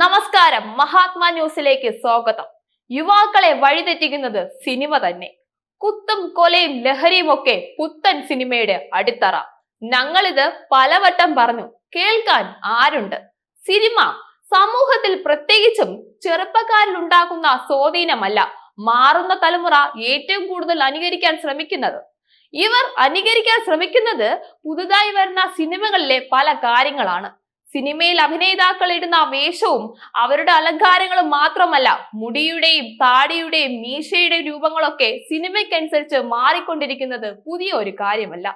നമസ്കാരം. മഹാത്മാ ന്യൂസിലേക്ക് സ്വാഗതം. യുവാക്കളെ വഴിതെറ്റിക്കുന്നത് സിനിമ തന്നെ. കുത്തും കൊലയും ലഹരിയും ഒക്കെ പുത്തൻ സിനിമയുടെ അടിത്തറ. ഞങ്ങളിത് പലവട്ടം പറഞ്ഞു. കേൾക്കാൻ ആരുണ്ട്? സിനിമ സമൂഹത്തിൽ പ്രത്യേകിച്ചും ചെറുപ്പക്കാരിൽ ഉണ്ടാക്കുന്ന സ്വാധീനമല്ല. മാറുന്ന തലമുറ ഏറ്റവും കൂടുതൽ അനുകരിക്കാൻ ശ്രമിക്കുന്നത്. ഇവർ അനുകരിക്കാൻ ശ്രമിക്കുന്നത് പുതുതായി വരുന്ന സിനിമകളിലെ പല കാര്യങ്ങളാണ്. സിനിമയിൽ അഭിനേതാക്കൾ ഇടുന്ന വേഷവും അവരുടെ അലങ്കാരങ്ങളും മാത്രമല്ല മുടിയുടെയും താടിയുടെയും മീശയുടെയും രൂപങ്ങളൊക്കെ സിനിമയ്ക്കനുസരിച്ച് മാറിക്കൊണ്ടിരിക്കുന്നത് പുതിയ ഒരു കാര്യമല്ല.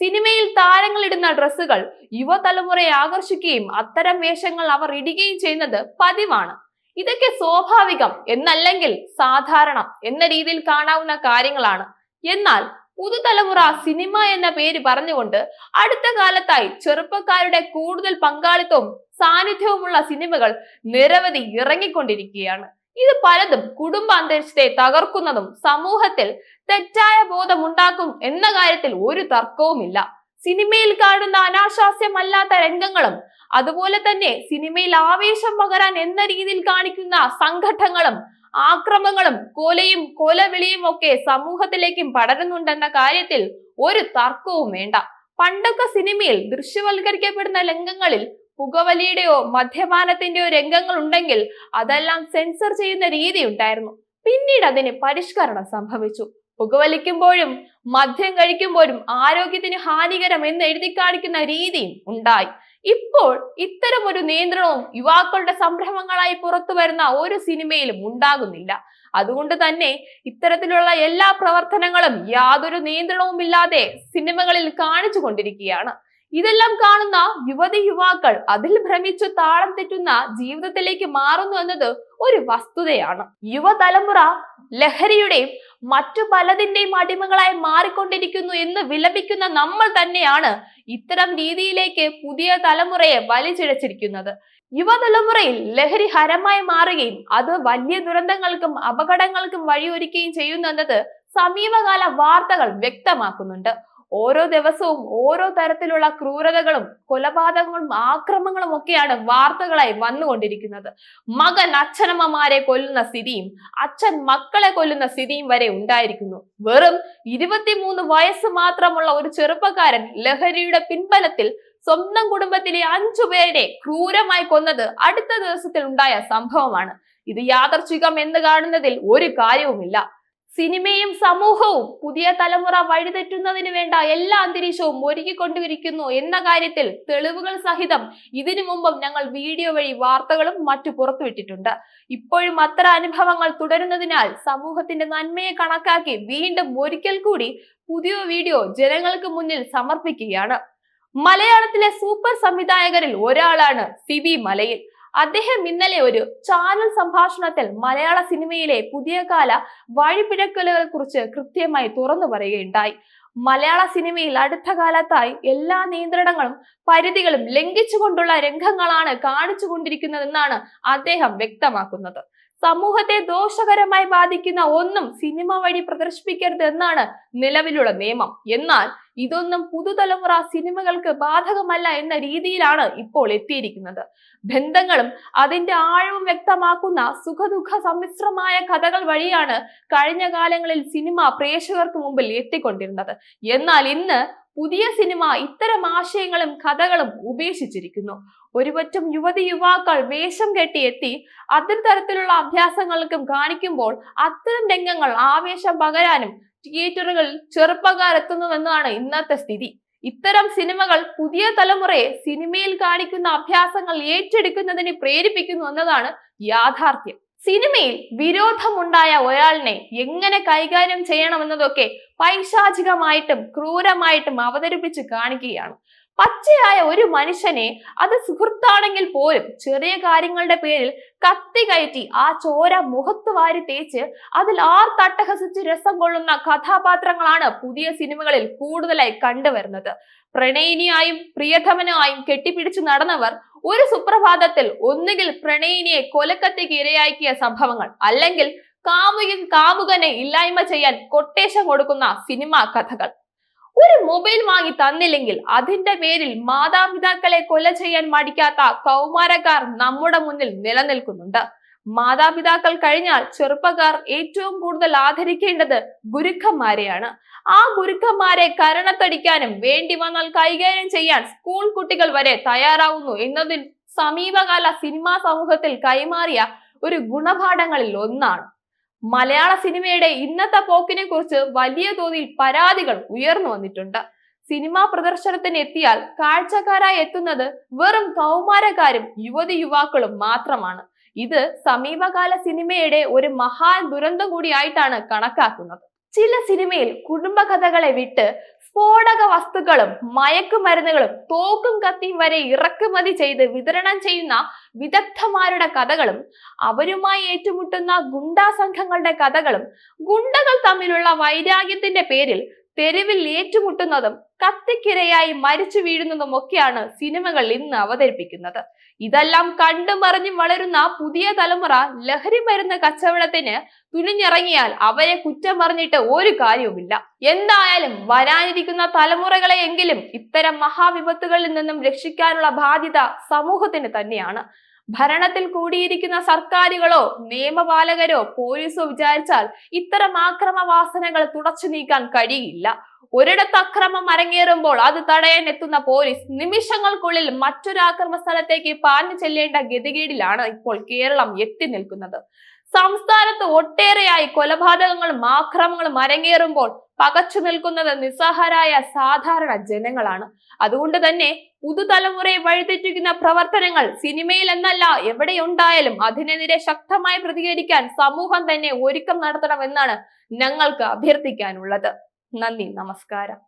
സിനിമയിൽ താരങ്ങൾ ഇടുന്ന ഡ്രസ്സുകൾ യുവതലമുറയെ ആകർഷിക്കുകയും അത്തരം വേഷങ്ങൾ അവർ ഇടുകയും ചെയ്യുന്നത് പതിവാണ്. ഇതൊക്കെ സ്വാഭാവികം എന്നല്ലെങ്കിൽ സാധാരണം എന്ന രീതിയിൽ കാണാവുന്ന കാര്യങ്ങളാണ്. എന്നാൽ പുതുതലമുറ സിനിമ എന്ന പേര് പറഞ്ഞുകൊണ്ട് അടുത്ത കാലത്തായി ചെറുപ്പക്കാരുടെ കൂടുതൽ പങ്കാളിത്തവും സാന്നിധ്യവുമുള്ള സിനിമകൾ നിരവധി ഇറങ്ങിക്കൊണ്ടിരിക്കുകയാണ്. ഇത് പലതും കുടുംബ അന്തരീക്ഷത്തെ തകർക്കുന്നതും സമൂഹത്തിൽ തെറ്റായ ബോധമുണ്ടാക്കും എന്ന കാര്യത്തിൽ ഒരു തർക്കവുമില്ല. സിനിമയിൽ കാണുന്ന അനാശാസ്യമല്ലാത്ത രംഗങ്ങളും അതുപോലെ തന്നെ സിനിമയിൽ ആവേശം പകരാൻ എന്ന രീതിയിൽ കാണിക്കുന്ന സംഘട്ടങ്ങളും ആക്രമങ്ങളും കൊലയും കൊലവിളിയും ഒക്കെ സമൂഹത്തിലേക്കും പടരുന്നുണ്ടെന്ന കാര്യത്തിൽ ഒരു തർക്കവും വേണ്ട. പണ്ടൊക്കെ സിനിമയിൽ ദൃശ്യവൽക്കരിക്കപ്പെടുന്ന രംഗങ്ങളിൽ പുകവലിയുടെയോ മദ്യപാനത്തിന്റെയോ രംഗങ്ങൾ ഉണ്ടെങ്കിൽ അതെല്ലാം സെൻസർ ചെയ്യുന്ന രീതി ഉണ്ടായിരുന്നു. പിന്നീട് അതിന് പരിഷ്കരണം സംഭവിച്ചു. പുകവലിക്കുമ്പോഴും മദ്യം കഴിക്കുമ്പോഴും ആരോഗ്യത്തിന് ഹാനികരം എന്ന് എഴുതി കാണിക്കുന്ന രീതിയും ഉണ്ടായി. ഇപ്പോൾ ഇത്തരം ഒരു നിയന്ത്രണവും യുവാക്കളുടെ സംരംഭങ്ങളായി പുറത്തു വരുന്ന ഒരു സിനിമയിലും ഉണ്ടാകുന്നില്ല. അതുകൊണ്ട് തന്നെ ഇത്തരത്തിലുള്ള എല്ലാ പ്രവർത്തനങ്ങളും യാതൊരു നിയന്ത്രണവും ഇല്ലാതെ സിനിമകളിൽ കാണിച്ചു കൊണ്ടിരിക്കുകയാണ്. ഇതെല്ലാം കാണുന്ന യുവതി യുവാക്കൾ അതിൽ ഭ്രമിച്ചു താളം തെറ്റുന്ന ജീവിതത്തിലേക്ക് മാറുന്നു എന്നത് ഒരു വസ്തുതയാണ്. യുവതലമുറ ലഹരിയുടെയും മറ്റു പലതിന്റെയും അടിമകളായി മാറിക്കൊണ്ടിരിക്കുന്നു എന്ന് വിലപിക്കുന്ന നമ്മൾ തന്നെയാണ് ഇത്തരം രീതിയിലേക്ക് പുതിയ തലമുറയെ വലിച്ചിഴച്ചിരിക്കുന്നത്. യുവതലമുറയിൽ ലഹരി ഹരമായി മാറുകയും അത് വലിയ ദുരന്തങ്ങൾക്കും അപകടങ്ങൾക്കും വഴിയൊരുക്കുകയും ചെയ്യുന്നത് സമീപകാല വാർത്തകൾ വ്യക്തമാക്കുന്നുണ്ട്. ഓരോ ദിവസവും ഓരോ തരത്തിലുള്ള ക്രൂരതകളും കൊലപാതകങ്ങളും ആക്രമങ്ങളും ഒക്കെയാണ് വാർത്തകളായി വന്നുകൊണ്ടിരിക്കുന്നത്. മകൻ അച്ഛനമ്മമാരെ കൊല്ലുന്ന സ്ഥിതിയും അച്ഛൻ മക്കളെ കൊല്ലുന്ന സ്ഥിതിയും വരെ ഉണ്ടായിരിക്കുന്നു. വെറും ഇരുപത്തിമൂന്ന് വയസ്സ് മാത്രമുള്ള ഒരു ചെറുപ്പക്കാരൻ ലഹരിയുടെ പിൻബലത്തിൽ സ്വന്തം കുടുംബത്തിലെ അഞ്ചു പേരെ ക്രൂരമായി കൊന്നത് അടുത്ത ദിവസത്തിൽ ഉണ്ടായ സംഭവമാണ്. ഇത് യാദർച്ഛികം എന്ന് കാണുന്നതിൽ ഒരു കാര്യവുമില്ല. സിനിമയും സമൂഹവും പുതിയ തലമുറ വഴിതെറ്റുന്നതിന് വേണ്ട എല്ലാ അന്തരീക്ഷവും ഒരുക്കിക്കൊണ്ടിരിക്കുന്നു എന്ന കാര്യത്തിൽ തെളിവുകൾ സഹിതം ഇതിനു മുമ്പും ഞങ്ങൾ വീഡിയോ വഴി വാർത്തകളും മറ്റു പുറത്തുവിട്ടിട്ടുണ്ട്. ഇപ്പോഴും അത്തരം അനുഭവങ്ങൾ തുടരുന്നതിനാൽ സമൂഹത്തിന്റെ നന്മയെ കണക്കാക്കി വീണ്ടും ഒരിക്കൽ കൂടി പുതിയ വീഡിയോ ജനങ്ങൾക്ക് മുന്നിൽ സമർപ്പിക്കുകയാണ്. മലയാളത്തിലെ സൂപ്പർ സംവിധായകരിൽ ഒരാളാണ് സിബി മലയിൽ. അദ്ദേഹം ഇന്നലെ ഒരു ചാനൽ സംഭാഷണത്തിൽ മലയാള സിനിമയിലെ പുതിയ കാല വഴിപിഴക്കലുകളെ കുറിച്ച് കൃത്യമായി തുറന്നു പറയുകയുണ്ടായി. മലയാള സിനിമയിൽ അടുത്ത കാലത്തായി എല്ലാ നിയന്ത്രണങ്ങളും പരിധികളും ലംഘിച്ചുകൊണ്ടുള്ള രംഗങ്ങളാണ് കാണിച്ചുകൊണ്ടിരിക്കുന്നതെന്നാണ് അദ്ദേഹം വ്യക്തമാക്കുന്നത്. സമൂഹത്തെ ദോഷകരമായി ബാധിക്കുന്ന ഒന്നും സിനിമ വഴി പ്രദർശിപ്പിക്കരുത് എന്നാണ് നിലവിലുള്ള നിയമം. എന്നാൽ ഇതൊന്നും പുതുതലമുറ സിനിമകൾക്ക് ബാധകമല്ല എന്ന രീതിയിലാണ് ഇപ്പോൾ എത്തിയിരിക്കുന്നത്. ബന്ധങ്ങളും അതിന്റെ ആഴവും വ്യക്തമാക്കുന്ന സുഖദുഃഖ സമ്മിശ്രമായ കഥകൾ വഴിയാണ് കഴിഞ്ഞ കാലങ്ങളിൽ സിനിമ പ്രേക്ഷകർക്ക് മുമ്പിൽ എത്തിക്കൊണ്ടിരുന്നത്. എന്നാൽ ഇന്ന് പുതിയ സിനിമ ഇത്തരം ആശയങ്ങളും കഥകളും ഉപേക്ഷിച്ചിരിക്കുന്നു. ഒരുപറ്റം യുവതി യുവാക്കൾ വേഷം കെട്ടി എത്തി അതിൽ തരത്തിലുള്ള അഭ്യാസങ്ങൾക്കും കാണിക്കുമ്പോൾ അത്തരം രംഗങ്ങൾ ആവേശം പകരാനും തിയേറ്ററുകളിൽ ചെറുപ്പക്കാർ എത്തുന്നുവെന്നാണ് ഇന്നത്തെ സ്ഥിതി. ഇത്തരം സിനിമകൾ പുതിയ തലമുറയെ സിനിമയിൽ കാണിക്കുന്ന അഭ്യാസങ്ങൾ ഏറ്റെടുക്കുന്നതിന് പ്രേരിപ്പിക്കുന്നു എന്നതാണ് യാഥാർത്ഥ്യം. സിനിമയിൽ വിരോധമുണ്ടായ ഒരാളിനെ എങ്ങനെ കൈകാര്യം ചെയ്യണമെന്നതൊക്കെ പൈശാചികമായിട്ടും ക്രൂരമായിട്ടും അവതരിപ്പിച്ച് കാണിക്കുകയാണ്. പച്ചയായ ഒരു മനുഷ്യനെ അത് സുഹൃത്താണെങ്കിൽ പോലും ചെറിയ കാര്യങ്ങളുടെ പേരിൽ കത്തി കയറ്റി ആ ചോര മുഖത്ത് വാരി തേച്ച് അതിൽ ആർ തട്ടഹസിച്ച് രസം കൊള്ളുന്ന കഥാപാത്രങ്ങളാണ് പുതിയ സിനിമകളിൽ കൂടുതലായി കണ്ടുവരുന്നത്. പ്രണയിനിയായും പ്രിയതമനായും കെട്ടിപ്പിടിച്ചു നടന്നവർ ഒരു സുപ്രഭാതത്തിൽ ഒന്നുകിൽ പ്രണയിനിയെ കൊലക്കത്തിക്ക് ഇരയാക്കിയ സംഭവങ്ങൾ അല്ലെങ്കിൽ കാമുകൻ കാമുകനെ ഇല്ലായ്മ ചെയ്യാൻ കൊട്ടേഷം കൊടുക്കുന്ന സിനിമാ കഥകൾ. ഒരു മൊബൈൽ വാങ്ങി തന്നില്ലെങ്കിൽ അതിന്റെ പേരിൽ മാതാപിതാക്കളെ കൊല ചെയ്യാൻ മടിക്കാത്ത കൗമാരക്കാർ നമ്മുടെ മുന്നിൽ നിലനിൽക്കുന്നുണ്ട്. മാതാപിതാക്കൾ കഴിഞ്ഞാൽ ചെറുപ്പക്കാർ ഏറ്റവും കൂടുതൽ ആദരിക്കേണ്ടത് ഗുരുക്കന്മാരെയാണ്. ആ ഗുരുക്കന്മാരെ കരണത്തടിക്കാനും വേണ്ടി വന്നാൽ കൈകാര്യം ചെയ്യാൻ സ്കൂൾ കുട്ടികൾ വരെ തയ്യാറാവുന്നു എന്നതിൽ സമീപകാല സിനിമാ സമൂഹത്തിൽ കൈമാറിയ ഒരു ഗുണപാഠങ്ങളിൽ ഒന്നാണ്. മലയാള സിനിമയുടെ ഇന്നത്തെ പോക്കിനെ കുറിച്ച് വലിയ തോതിൽ പരാതികൾ ഉയർന്നു വന്നിട്ടുണ്ട്. സിനിമാ പ്രദർശനത്തിന് എത്തിയാൽ കാഴ്ചക്കാരായി എത്തുന്നത് വെറും കൗമാരക്കാരും യുവതി യുവാക്കളും മാത്രമാണ്. ഇത് സമീപകാല സിനിമയുടെ ഒരു മഹാൻ ദുരന്തം കൂടിയായിട്ടാണ് കണക്കാക്കുന്നത്. ചില സിനിമയിൽ കുടുംബകഥകളെ വിട്ട് സ്ഫോടക വസ്തുക്കളും മയക്കുമരുന്നുകളും തോക്കും കത്തിയും വരെ ഇറക്കുമതി ചെയ്ത് വിതരണം ചെയ്യുന്ന വിദഗ്ധമാരുടെ കഥകളും അവരുമായി ഏറ്റുമുട്ടുന്ന ഗുണ്ടാ സംഘങ്ങളുടെ കഥകളും ഗുണ്ടകൾ തമ്മിലുള്ള വൈരാഗ്യത്തിന്റെ പേരിൽ തെരുവിൽ ഏറ്റുമുട്ടുന്നതും കത്തിക്കിരയായി മരിച്ചു വീഴുന്നതും ഒക്കെയാണ് സിനിമകൾ ഇന്ന് അവതരിപ്പിക്കുന്നത്. ഇതെല്ലാം കണ്ടു മറിഞ്ഞും വളരുന്ന പുതിയ തലമുറ ലഹരി മരുന്ന് കച്ചവടത്തിന് തുനിഞ്ഞിറങ്ങിയാൽ അവരെ കുറ്റം പറഞ്ഞിട്ട് ഒരു കാര്യവുമില്ല. എന്തായാലും വരാനിരിക്കുന്ന തലമുറകളെയെങ്കിലും ഇത്തരം മഹാവിപത്തുകളിൽ നിന്നും രക്ഷിക്കാനുള്ള ബാധ്യത സമൂഹത്തിന് തന്നെയാണ്. ഭരണത്തിൽ കൂടിയിരിക്കുന്ന സർക്കാരുകളോ നിയമപാലകരോ പോലീസോ വിചാരിച്ചാൽ ഇത്തരം ആക്രമവാസനകൾ തുടച്ചു നീക്കാൻ കഴിയില്ല. ഒരിടത്ത് അക്രമം അരങ്ങേറുമ്പോൾ അത് തടയാൻ എത്തുന്ന പോലീസ് നിമിഷങ്ങൾക്കുള്ളിൽ മറ്റൊരു ആക്രമ സ്ഥലത്തേക്ക് പാഞ്ഞു ചെല്ലേണ്ട ഗതികേടിലാണ് ഇപ്പോൾ കേരളം എത്തി നിൽക്കുന്നത്. സംസ്ഥാനത്ത് ഒട്ടേറെയായി കൊലപാതകങ്ങളും ആക്രമങ്ങളും അരങ്ങേറുമ്പോൾ പകച്ചു നിൽക്കുന്നത് നിസ്സഹാരായ സാധാരണ ജനങ്ങളാണ്. അതുകൊണ്ട് തന്നെ പുതുതലമുറയെ വഴിതെറ്റിക്കുന്ന പ്രവർത്തനങ്ങൾ സിനിമയിൽ എന്നല്ല എവിടെയുണ്ടായാലും അതിനെതിരെ ശക്തമായി പ്രതികരിക്കാൻ സമൂഹം തന്നെ ഒരുക്കം നടത്തണമെന്നാണ് ഞങ്ങൾക്ക് അഭ്യർത്ഥിക്കാനുള്ളത്. നന്ദി നമസ്കാരം.